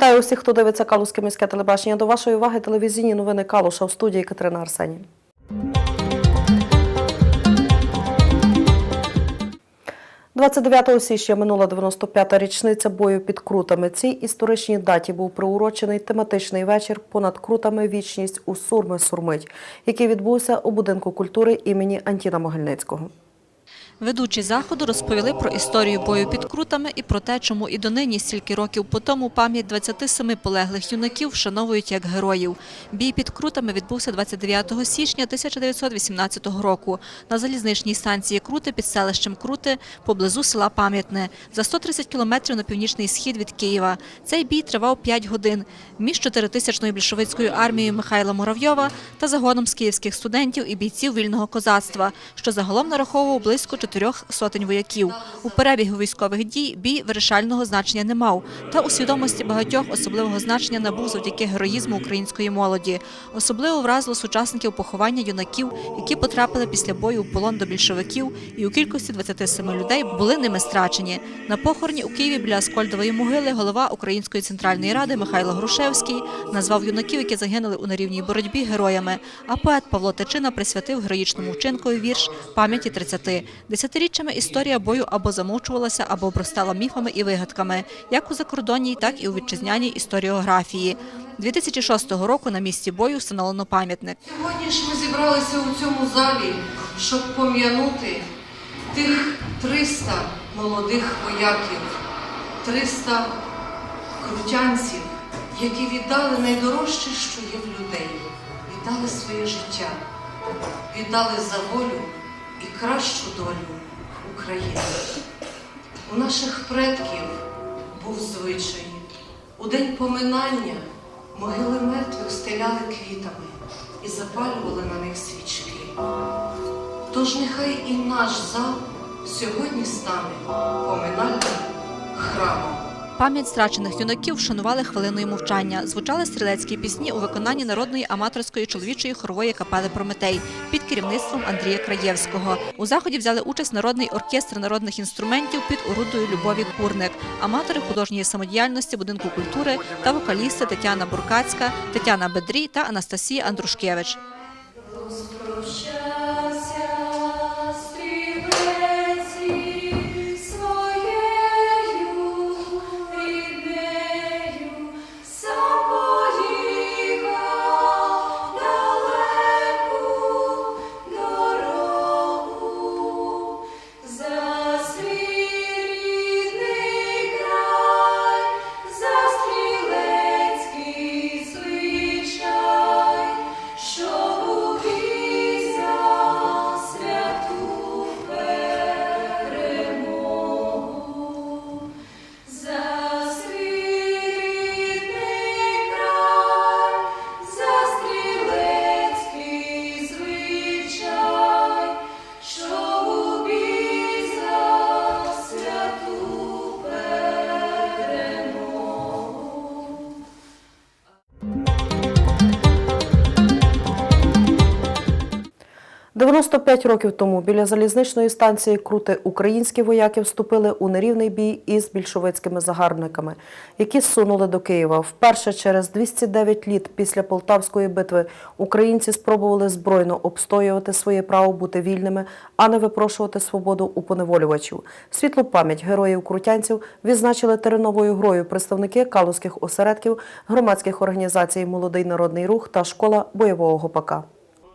Вітаю усіх, хто дивиться Калузьке міське телебачення. До вашої уваги телевізійні новини Калуша в студії Катерина Арсені. – 29 січня минула 95-та річниця бою під крутами. Цій історичній даті був приурочений тематичний вечір понад крутами вічність у Сурми Сурмить, який відбувся у будинку культури імені Антіна Могильницького. Ведучі заходу розповіли про історію бою під крутами і про те, чому і донині стільки років по тому пам'ять 27 полеглих юнаків вшановують як героїв. Бій під крутами відбувся 29 січня 1918 року на залізничній станції Крути під селищем Крути поблизу села Пам'ятне за 130 кілометрів на північний схід від Києва. Цей бій тривав 5 годин між 4-тисячною більшовицькою армією Михайла Муравйова та загоном з київських студентів і бійців вільного козацтва, що загалом нараховував близько чотирьох сотень вояків. У перебігу військових дій бій вирішального значення не мав, та у свідомості багатьох особливого значення набув завдяки героїзму української молоді. Особливо вразило сучасників поховання юнаків, які потрапили після бою у полон до більшовиків, і у кількості 27 людей були ними страчені. На похороні у Києві біля Аскольдової могили голова Української центральної ради Михайло Грушевський назвав юнаків, які загинули у нерівній боротьбі, героями. А поет Павло Тичина присвятив героїчному вчинкові вірш пам'яті 30. Десятиріччями історія бою або замовчувалася, або обростала міфами і вигадками, як у закордонній, так і у вітчизняній історіографії. 2006 року на місці бою встановлено пам'ятник. Сьогодні ж ми зібралися у цьому залі, щоб пом'янути тих 300 молодих вояків, 300 крутянців, які віддали найдорожче, що є в людей, віддали своє життя, віддали за волю і кращу долю України. У наших предків був звичай. У день поминання могили мертвих стеляли квітами і запалювали на них свічки. Тож нехай і наш зал сьогодні стане поминальним храмом. Пам'ять страчених юнаків вшанували хвилиною мовчання. Звучали стрілецькі пісні у виконанні народної аматорської чоловічої хорової капели Прометей під керівництвом Андрія Краєвського. У заході взяли участь народний оркестр народних інструментів під орудою Любові Курник, аматори художньої самодіяльності будинку культури та вокалісти Тетяна Буркацька, Тетяна Бедрій та Анастасія Андрушкевич. 95 років тому біля залізничної станції Крути українські вояки вступили у нерівний бій із більшовицькими загарбниками, які зсунули до Києва. Вперше через 209 літ після Полтавської битви українці спробували збройно обстоювати своє право бути вільними, а не випрошувати свободу у поневолювачів. Світлу пам'ять героїв крутянців відзначили тереновою грою представники калузьких осередків, громадських організацій Молодий народний рух та школа бойового гопака.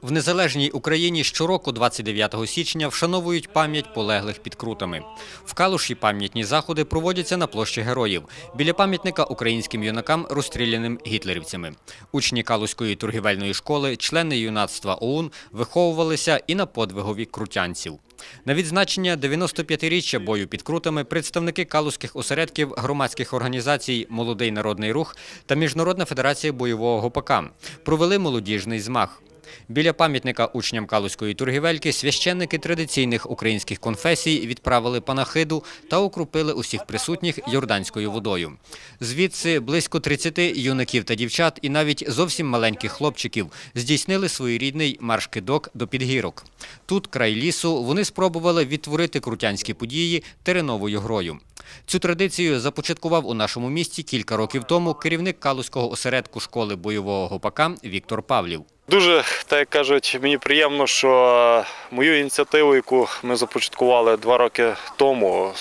В незалежній Україні щороку, 29 січня, вшановують пам'ять полеглих під крутами. В Калуші пам'ятні заходи проводяться на площі героїв біля пам'ятника українським юнакам, розстріляним гітлерівцями. Учні Калузької торгівельної школи, члени юнацтва ОУН виховувалися і на подвигові крутянців. На відзначення 95-річчя бою під крутами представники калузьких осередків громадських організацій Молодий народний рух та Міжнародна федерація бойового гопака провели молодіжний змах. Біля пам'ятника учням Калузької торгівельки священники традиційних українських конфесій відправили панахиду та окропили усіх присутніх йорданською водою. Звідси близько 30 юнаків та дівчат і навіть зовсім маленьких хлопчиків здійснили своєрідний марш-кидок до підгірок. Тут, край лісу, вони спробували відтворити крутянські події тереновою грою. Цю традицію започаткував у нашому місті кілька років тому керівник Калузького осередку школи бойового гопака Віктор Павлів. Дуже, так як кажуть, мені приємно, що мою ініціативу, яку ми започаткували два роки тому,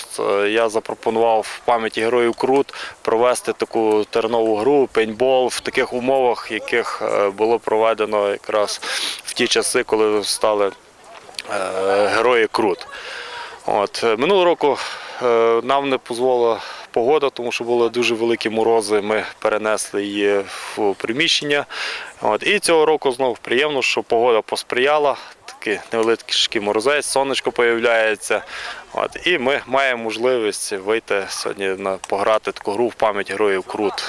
я запропонував в пам'яті героїв Крут провести таку тернову гру, пейнтбол в таких умовах, яких е, було проведено якраз в ті часи, коли стали е, герої Крут. От. Минулого року е, нам не дозволила погода, тому що були дуже великі морози. Ми перенесли її в приміщення. От. І цього року знову приємно, що погода посприяла. Такий невеличкий морозець, сонечко появляється. От. І ми маємо можливість вийти сьогодні на пограти таку гру в пам'ять героїв Крут.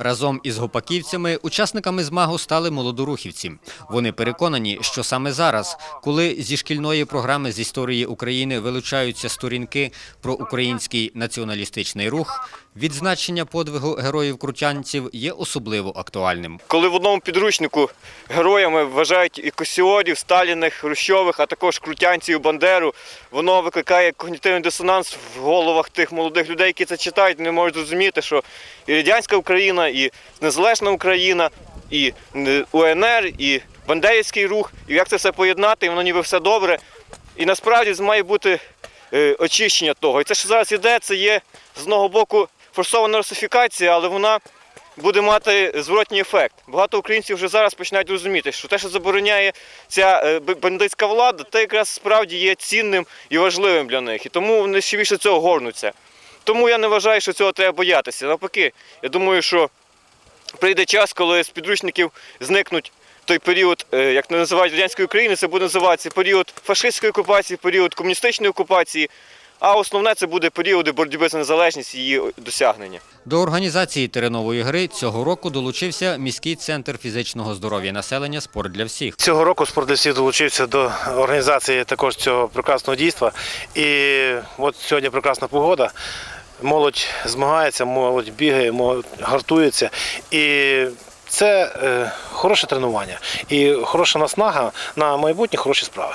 Разом із гопаківцями учасниками змагу стали молодорухівці. Вони переконані, що саме зараз, коли зі шкільної програми з історії України вилучаються сторінки про український націоналістичний рух, відзначення подвигу героїв-крутянців є особливо актуальним. коли в одному підручнику героями вважають і Косіорів, Сталіних, Хрущових, а також крутянців, Бандеру, воно викликає когнітивний дисонанс в головах тих молодих людей, які це читають, не можуть зрозуміти, що і радянська Україна, і незалежна Україна, і УНР, і Бандерівський рух, і як це все поєднати, і воно ніби все добре. І насправді має бути е, очищення того. І це, що зараз іде, це є з одного боку форсована русифікація, але вона буде мати зворотній ефект. Багато українців вже зараз починають розуміти, що те, що забороняє ця е, бандитська влада, те якраз справді є цінним і важливим для них. І тому вони ще більше цього горнуться. Тому я не вважаю, що цього треба боятися. Навпаки, я думаю, що прийде час, коли з підручників зникнуть той період, е, як не називають радянської України, це буде називатися період фашистської окупації, період комуністичної окупації. А основне це буде періоди боротьби за незалежність і її досягнення. До організації теренової гри цього року долучився міський центр фізичного здоров'я населення «Спорт для всіх». Цього року спорт для всіх долучився до організації також цього прекрасного дійства. І от сьогодні прекрасна погода. Молодь змагається, молодь бігає, молодь гартується. І це е, хороше тренування і хороша наснага на майбутні хороші справи.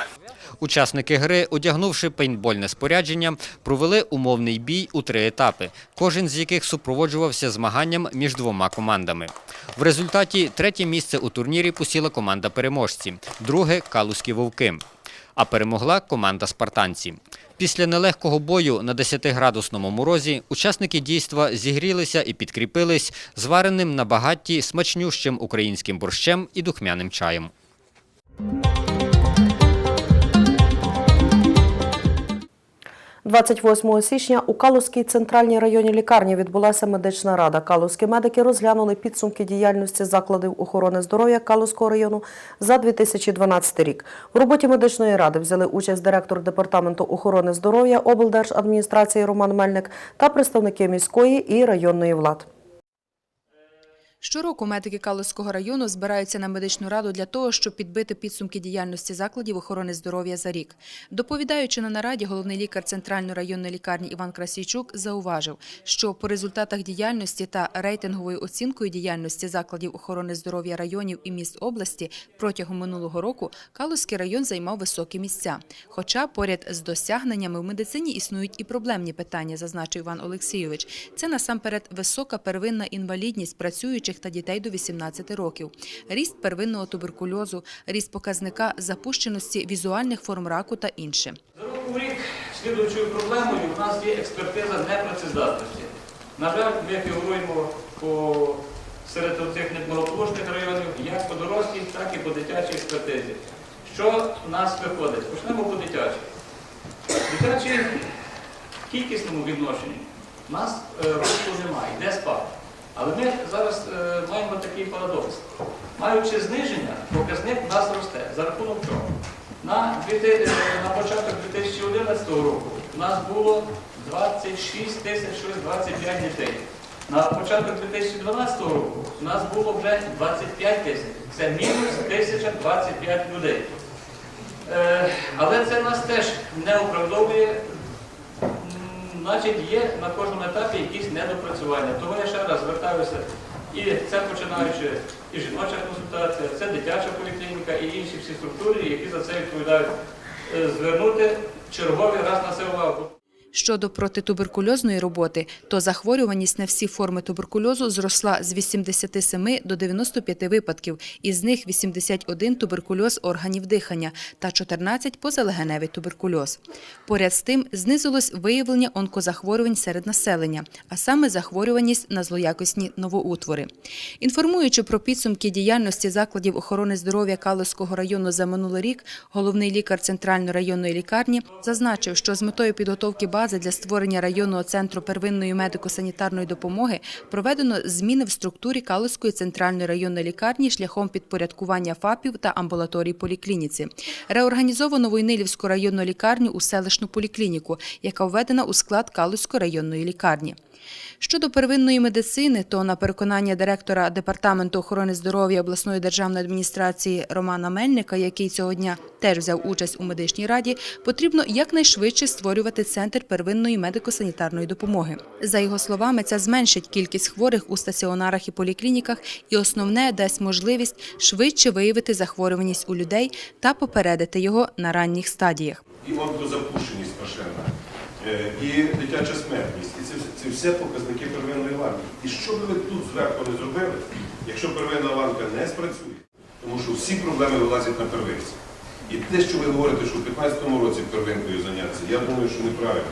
Учасники гри, одягнувши пейнтбольне спорядження, провели умовний бій у три етапи, кожен з яких супроводжувався змаганням між двома командами. В результаті третє місце у турнірі посіла команда переможці, друге Калузькі вовки. А перемогла команда спартанці. Після нелегкого бою на 10-градусному морозі учасники дійства зігрілися і підкріпились звареним на багатті смачнющим українським борщем і духмяним чаєм. 28 січня у Калузькій центральній районній лікарні відбулася медична рада. Калузькі медики розглянули підсумки діяльності закладів охорони здоров'я Калузького району за 2012 рік. В роботі медичної ради взяли участь директор департаменту охорони здоров'я облдержадміністрації Роман Мельник та представники міської і районної влад. Щороку медики Калузького району збираються на медичну раду для того, щоб підбити підсумки діяльності закладів охорони здоров'я за рік. Доповідаючи на нараді, головний лікар центральної районної лікарні Іван Красійчук зауважив, що по результатах діяльності та рейтинговою оцінкою діяльності закладів охорони здоров'я районів і міст області протягом минулого року Калузький район займав високі місця. Хоча поряд з досягненнями в медицині існують і проблемні питання, зазначив Іван Олексійович. Це насамперед висока первинна інвалідність працюючих та дітей до 18 років, ріст первинного туберкульозу, ріст показника запущеності візуальних форм раку та інше. За року в рік слідуючою проблемою у нас є експертиза непрацездатності. На жаль, ми фігуруємо по серед цих малоположних районів як по дорослій, так і по дитячій експертизі. Що в нас виходить? Почнемо по дитячій. Дитячій кількісному відношенні у нас е, росту немає, йде спад. Але ми зараз е, маємо такий парадокс. Маючи зниження, показник у нас росте. За рахунок чого? На, е, на початок 2011 року у нас було 26 тисяч щось 25 дітей. На початок 2012 року у нас було вже 25 тисяч. Це мінус 1025 людей. Е, але це нас теж не оправдовує Значить, є на кожному етапі якісь недопрацювання. Тому я ще раз звертаюся, і це починаючи і жіноча консультація, це дитяча поліклініка і інші всі структури, які за це відповідають, е, звернути черговий раз на це увагу. Щодо протитуберкульозної роботи, то захворюваність на всі форми туберкульозу зросла з 87 до 95 випадків, із них 81 – туберкульоз органів дихання та 14 – позалегеневий туберкульоз. Поряд з тим знизилось виявлення онкозахворювань серед населення, а саме захворюваність на злоякісні новоутвори. Інформуючи про підсумки діяльності закладів охорони здоров'я Калузького району за минулий рік, головний лікар Центральної районної лікарні зазначив, що з метою підготовки бази для створення районного центру первинної медико-санітарної допомоги проведено зміни в структурі Калузької центральної районної лікарні шляхом підпорядкування ФАПів та амбулаторій поліклініці. Реорганізовано Войнилівську районну лікарню у селищну поліклініку, яка введена у склад Калузької районної лікарні. Щодо первинної медицини, то на переконання директора департаменту охорони здоров'я обласної державної адміністрації Романа Мельника, який цього дня теж взяв участь у медичній раді, потрібно якнайшвидше створювати центр первинної медико-санітарної допомоги. За його словами, це зменшить кількість хворих у стаціонарах і поліклініках, і основне дасть можливість швидше виявити захворюваність у людей та попередити його на ранніх стадіях. і онкозапущеність страшенна, е, і дитяча смертність. І це, це все показники первинної ланки. І що би ви тут зверху не зробили, якщо первинна ланка не спрацює, тому що всі проблеми вилазять на первинці. І те, що ви говорите, що в 2015 році первинкою зайнятися, я думаю, що неправильно.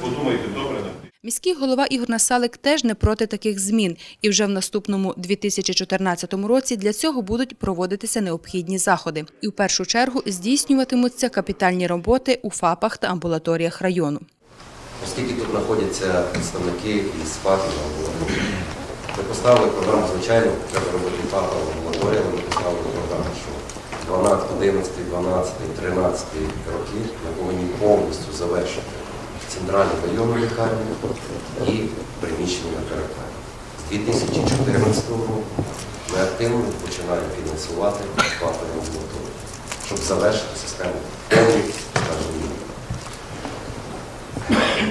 Подумайте добре тим. Міський голова Ігор Насалик теж не проти таких змін, і вже в наступному 2014 році для цього будуть проводитися необхідні заходи. І в першу чергу здійснюватимуться капітальні роботи у ФАПах та амбулаторіях району. Оскільки тут знаходяться представники із ФАПів амбулаторії. Ми поставили програму, звичайно, треба робити ФАПа амбулаторія, ми поставили програму, що 12, 11, 12, 13 роки ми повинні повністю завершити центральну районну лікарню і приміщення на Каракані. З 2014 року ми активно починаємо фінансувати ФАПи амбулаторії, щоб завершити систему скажімо,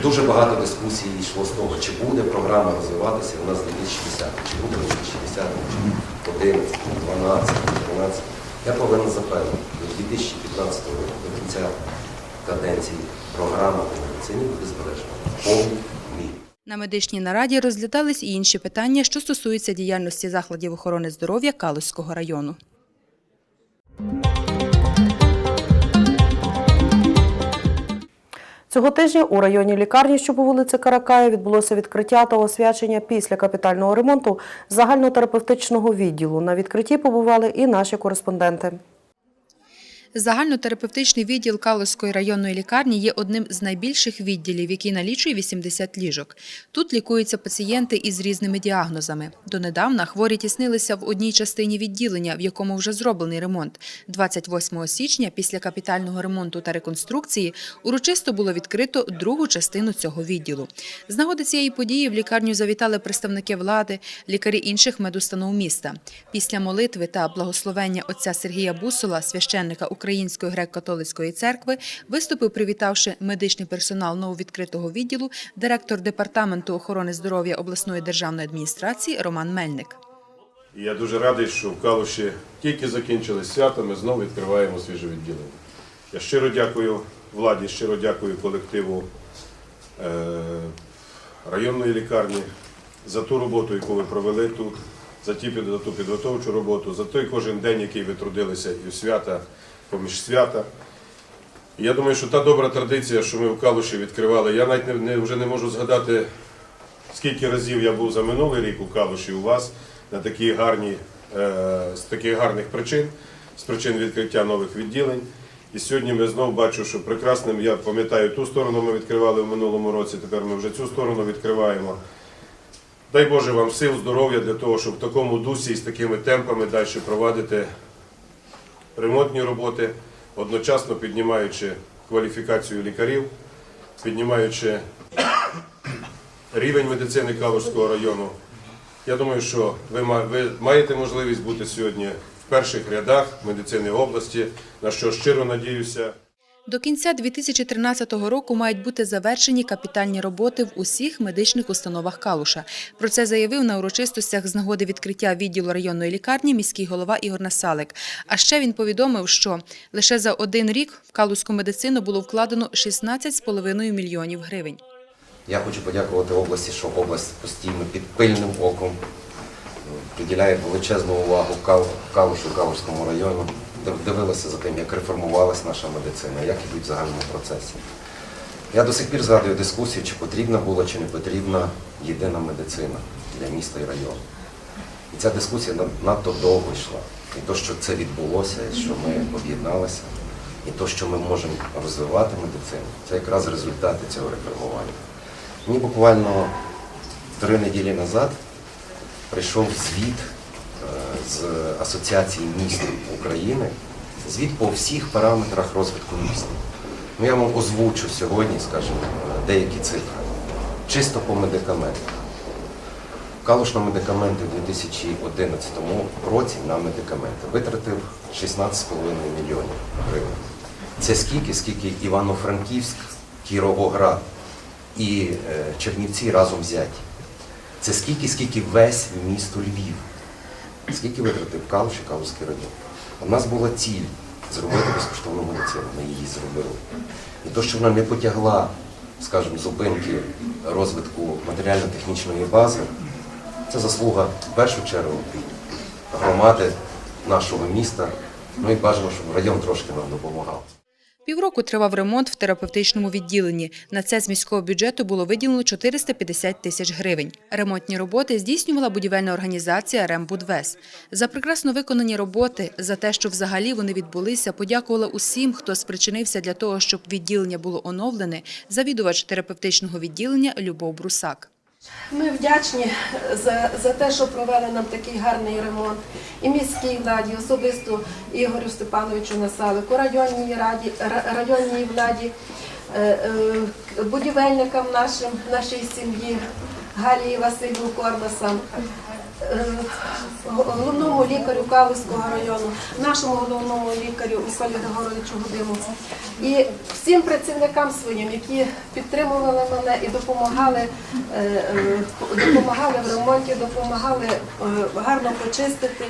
Дуже багато дискусій йшло з того, чи буде програма розвиватися у нас 2010, чи буде в 2010, чи 11, 12, 13. Я повинен запевнити, до 2015 року, до кінця каденції, програма по медицині буде збережена. На медичній нараді розглядались і інші питання, що стосуються діяльності закладів охорони здоров'я Калузького району. Цього тижня у районній лікарні, що по вулиці Каракая, відбулося відкриття та освячення після капітального ремонту загальнотерапевтичного відділу. На відкритті побували і наші кореспонденти. Загальнотерапевтичний відділ Калузької районної лікарні є одним з найбільших відділів, який налічує 80 ліжок. Тут лікуються пацієнти із різними діагнозами. Донедавна хворі тіснилися в одній частині відділення, в якому вже зроблений ремонт. 28 січня, після капітального ремонту та реконструкції, урочисто було відкрито другу частину цього відділу. З нагоди цієї події в лікарню завітали представники влади, лікарі інших медустанов міста. Після молитви та благословення отця Сергія Бусола, священника Української греко-католицької церкви, виступив, привітавши медичний персонал нововідкритого відділу, директор департаменту охорони здоров'я обласної державної адміністрації Роман Мельник. Я дуже радий, що в Калуші тільки закінчили свято, ми знову відкриваємо свіже відділення. Я щиро дякую владі, щиро дякую колективу е, районної лікарні за ту роботу, яку ви провели тут, за ту підготовчу роботу, за той кожен день, який ви трудилися і в свята, поміж свята. Я думаю, що та добра традиція, що ми в Калуші відкривали, я навіть не, не, вже не можу згадати, скільки разів я був за минулий рік у Калуші у вас на такі гарні, е, з таких гарних причин, з причин відкриття нових відділень. І сьогодні ми знову бачу, що прекрасним, я пам'ятаю, ту сторону ми відкривали в минулому році, тепер ми вже цю сторону відкриваємо. Дай Боже вам сил, здоров'я для того, щоб в такому дусі і з такими темпами далі провадити ремонтні роботи, одночасно піднімаючи кваліфікацію лікарів, піднімаючи рівень медицини Калужського району. Я думаю, що ви маєте можливість бути сьогодні в перших рядах медицини області, на що щиро надіюся. До кінця 2013 року мають бути завершені капітальні роботи в усіх медичних установах Калуша. Про це заявив на урочистостях з нагоди відкриття відділу районної лікарні міський голова Ігор Насалик. А ще він повідомив, що лише за один рік в калузьку медицину було вкладено 16,5 мільйонів гривень. Я хочу подякувати області, що область постійно під пильним оком е, приділяє величезну увагу Кал- Калушу, Калушському району, див- дивилася за тим, як реформувалась наша медицина, як ідуть в загальному процесі. Я до сих пір згадую дискусію, чи потрібна була, чи не потрібна єдина медицина для міста і району. І ця дискусія надто довго йшла. І те, що це відбулося, і що ми об'єдналися, і те, що ми можемо розвивати медицину, це якраз результати цього реформування. Мені буквально три неділі назад прийшов звіт з Асоціації міст України, звіт по всіх параметрах розвитку міста. Ну, я вам озвучу сьогодні, скажімо, деякі цифри. Чисто по медикаментах. Калуш на медикаменти в 2011 році на медикаменти витратив 16,5 мільйонів гривень. Це скільки, скільки Івано-Франківськ, Кіровоград і е, Чернівці разом взяті. Це скільки, скільки весь місто Львів. Скільки витратив Калуш і Калуський район. У нас була ціль зробити безкоштовну медицину, ми її зробили. І те, що вона не потягла, скажімо, зупинки розвитку матеріально-технічної бази, це заслуга в першу чергу громади нашого міста. Ну і бажано, щоб район трошки нам допомагав. Півроку тривав ремонт в терапевтичному відділенні. На це з міського бюджету було виділено 450 тисяч гривень. Ремонтні роботи здійснювала будівельна організація «Рембудвес». За прекрасно виконані роботи, за те, що взагалі вони відбулися, подякувала усім, хто спричинився для того, щоб відділення було оновлене, завідувач терапевтичного відділення Любов Брусак. Ми вдячні за, за те, що провели нам такий гарний ремонт. І міській владі, особисто Ігорю Степановичу Насалику, районній раді, районній владі, е, е, будівельникам нашим, нашій сім'ї, Галії Василю Корнасам, е, головному лікарю Калузького району, нашому головному лікарю Миколі Григоровичу Гудиму і всім працівникам своїм, які підтримували мене і допомагали, е, е, допомагали в ремонті, допомагали е, гарно почистити.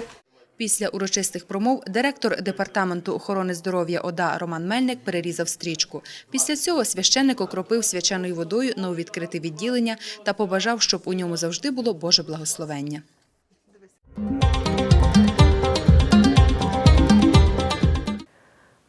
Після урочистих промов директор департаменту охорони здоров'я ОДА Роман Мельник перерізав стрічку. Після цього священник окропив свяченою водою нововідкрите відділення та побажав, щоб у ньому завжди було Боже благословення.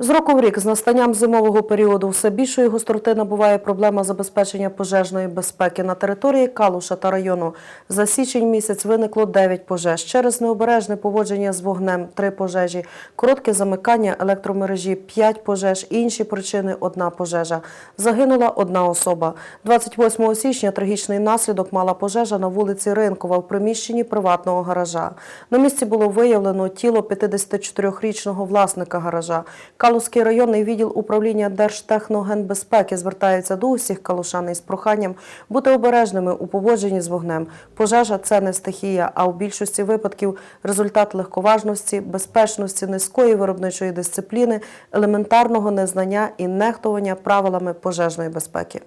З року в рік з настанням зимового періоду все більшої гостроти набуває проблема забезпечення пожежної безпеки. На території Калуша та району за січень місяць виникло 9 пожеж. Через необережне поводження з вогнем – 3 пожежі, коротке замикання електромережі – 5 пожеж, інші причини – одна пожежа. Загинула одна особа. 28 січня трагічний наслідок мала пожежа на вулиці Ринкова в приміщенні приватного гаража. На місці було виявлено тіло 54-річного власника гаража. Калузький районний відділ управління Держтехногенбезпеки звертається до усіх калушан із проханням бути обережними у поводженні з вогнем. Пожежа – це не стихія, а у більшості випадків результат легковажності, безпечності, низької виробничої дисципліни, елементарного незнання і нехтування правилами пожежної безпеки.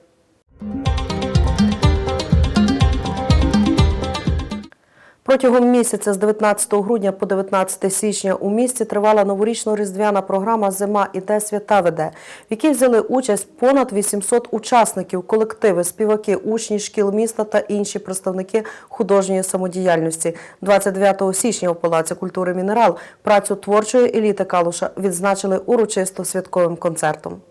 Протягом місяця з 19 грудня по 19 січня у місті тривала новорічно-різдвяна програма Зима іде свята веде, в якій взяли участь понад 800 учасників, колективи, співаки, учні шкіл міста та інші представники художньої самодіяльності. 29 січня у Палаці культури Мінерал працю творчої еліти Калуша відзначили урочисто святковим концертом.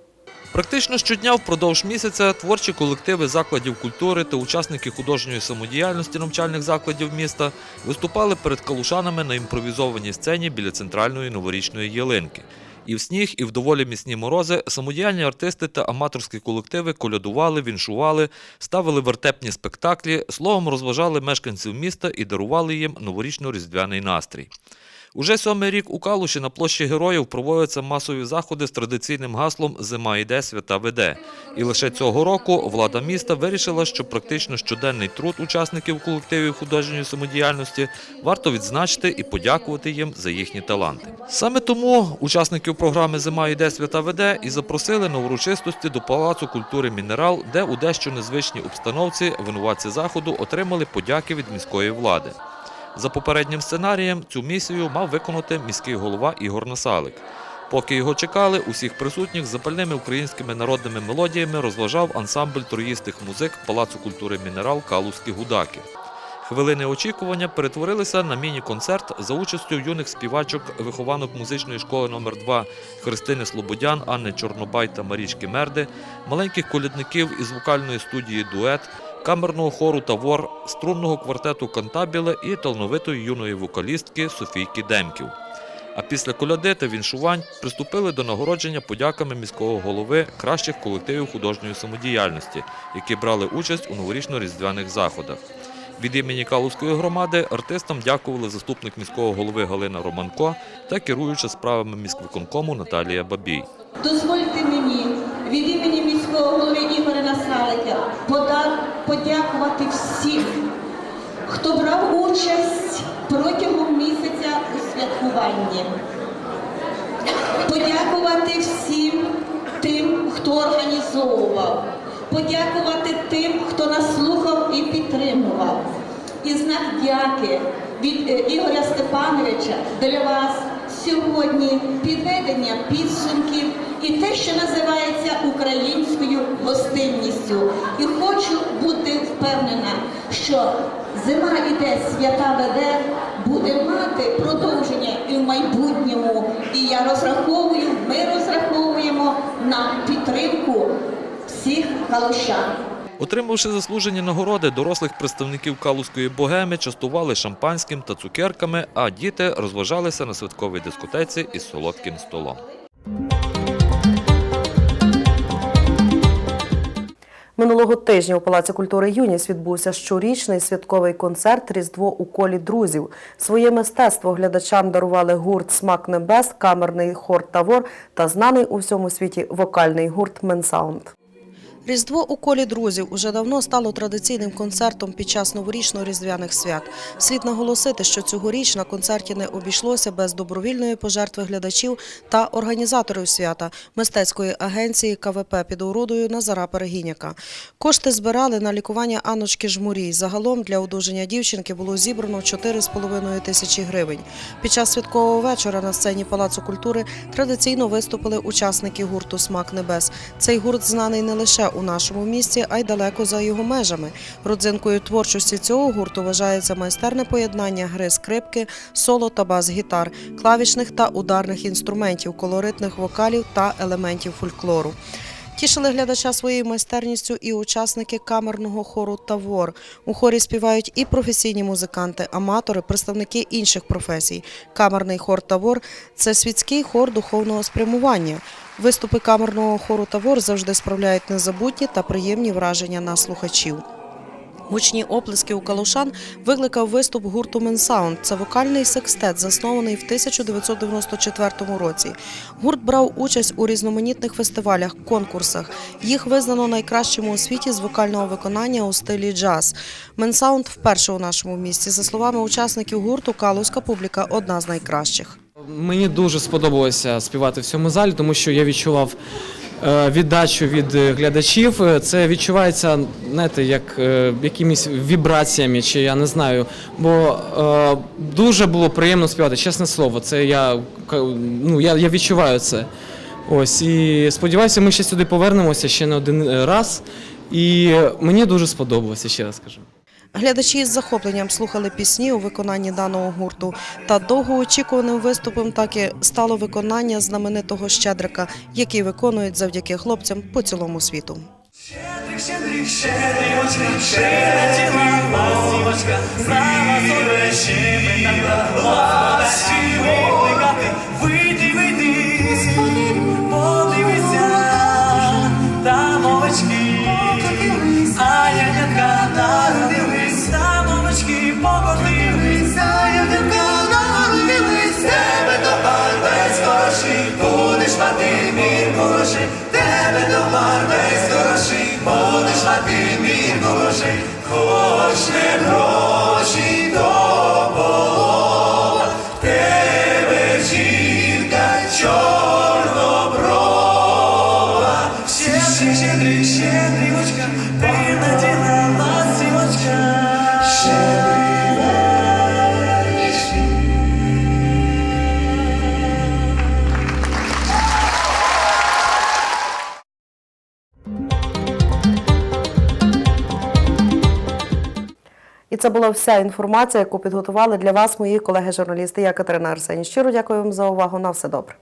Практично щодня впродовж місяця творчі колективи закладів культури та учасники художньої самодіяльності навчальних закладів міста виступали перед калушанами на імпровізованій сцені біля центральної новорічної ялинки. І в сніг, і в доволі міцні морози самодіяльні артисти та аматорські колективи колядували, віншували, ставили вертепні спектаклі, словом розважали мешканців міста і дарували їм новорічно-різдвяний настрій. Уже сьомий рік у Калуші на площі Героїв проводяться масові заходи з традиційним гаслом Зима йде, свята веде. І лише цього року влада міста вирішила, що практично щоденний труд учасників колективів художньої самодіяльності варто відзначити і подякувати їм за їхні таланти. Саме тому учасників програми Зима йде, свята веде і запросили на урочистості до Палацу культури Мінерал, де у дещо незвичній обстановці винуватці заходу отримали подяки від міської влади. За попереднім сценарієм цю місію мав виконати міський голова Ігор Насалик. Поки його чекали, усіх присутніх запальними українськими народними мелодіями розважав ансамбль троїстих музик Палацу культури Мінерал Калузькі гудаки. Хвилини очікування перетворилися на міні-концерт за участю юних співачок, вихованок музичної школи номер 2 Христини Слободян, Анни Чорнобай та Марічки Мерди, маленьких колядників із вокальної студії Дует, камерного хору Тавор, струнного квартету Кантабіле і талановитої юної вокалістки Софійки Демків. А після коляди та віншувань приступили до нагородження подяками міського голови кращих колективів художньої самодіяльності, які брали участь у новорічно-різдвяних заходах. Від імені Калузької громади артистам дякували заступник міського голови Галина Романко та керуюча справами міськвиконкому Наталія Бабій. Дозвольте мені від імені міського голови Насалика подякувати всім, хто брав участь протягом місяця у святкуванні. Подякувати всім тим, хто організовував, подякувати тим, хто нас слухав і підтримував. І знак дяки від е, Ігоря Степановича для вас сьогодні підведення підсумків і те, що називається українською гостинністю. І хочу бути впевнена, що зима іде, свята веде, буде мати продовження і в майбутньому. І я розраховую, ми розраховуємо на підтримку всіх галущан. Отримавши заслужені нагороди, дорослих представників Калузької богеми частували шампанським та цукерками, а діти розважалися на святковій дискотеці із солодким столом. Минулого тижня у Палаці культури Юніс відбувся щорічний святковий концерт Різдво у колі друзів. Своє мистецтво глядачам дарували гурт Смак Небес, камерний хор Тавор та знаний у всьому світі вокальний гурт Менсаунд. Різдво у колі друзів уже давно стало традиційним концертом під час новорічно-різдвяних свят. Слід наголосити, що цьогоріч на концерті не обійшлося без добровільної пожертви глядачів та організаторів свята мистецької агенції КВП під орудою Назара Перегіняка. Кошти збирали на лікування Анночки Жмурій. Загалом для одужання дівчинки було зібрано 4,5 тисячі гривень. Під час святкового вечора на сцені Палацу культури традиційно виступили учасники гурту Смак Небес. Цей гурт знаний не лише у нашому місті, а й далеко за його межами. Родзинкою творчості цього гурту вважається майстерне поєднання гри скрипки, соло та бас-гітар, клавішних та ударних інструментів, колоритних вокалів та елементів фольклору. Тішили глядача своєю майстерністю і учасники камерного хору Тавор. У хорі співають і професійні музиканти, аматори, представники інших професій. Камерний хор Тавор це світський хор духовного спрямування. Виступи камерного хору Тавор завжди справляють незабутні та приємні враження на слухачів. Гучні оплески у Калушан викликав виступ гурту Менсаунд. Це вокальний секстет, заснований в 1994 році. Гурт брав участь у різноманітних фестивалях, конкурсах. Їх визнано найкращими у світі з вокального виконання у стилі джаз. Менсаунд вперше у нашому місті. За словами учасників гурту, калузька публіка одна з найкращих. Мені дуже сподобалося співати в цьому залі, тому що я відчував віддачу від е, глядачів. Е, Це відчувається, знаєте, як е, якимись вібраціями, чи я не знаю. Бо е, дуже було приємно співати, чесне слово. Це я, ну, я, я відчуваю це. Ось і сподіваюся, ми ще сюди повернемося ще не один е, раз. І мені дуже сподобалося, ще раз кажу. Глядачі з захопленням слухали пісні у виконанні даного гурту. Та довгоочікуваним виступом так і стало виконання знаменитого щедрика, який виконують завдяки хлопцям по цілому світу. Щедрик, щедрівочка, прилетіла ластівочка, знала собі щебета, ласті викликати. Вийди, мір хороший, хоч не гроші до полона, тебе жінка чорноброва, щедрик, щедрик, щедрівочка, прилетіла ластівочка, це була вся інформація, яку підготували для вас мої колеги-журналісти. Я Катерина Арсені. Щиро дякую вам за увагу. На все добре.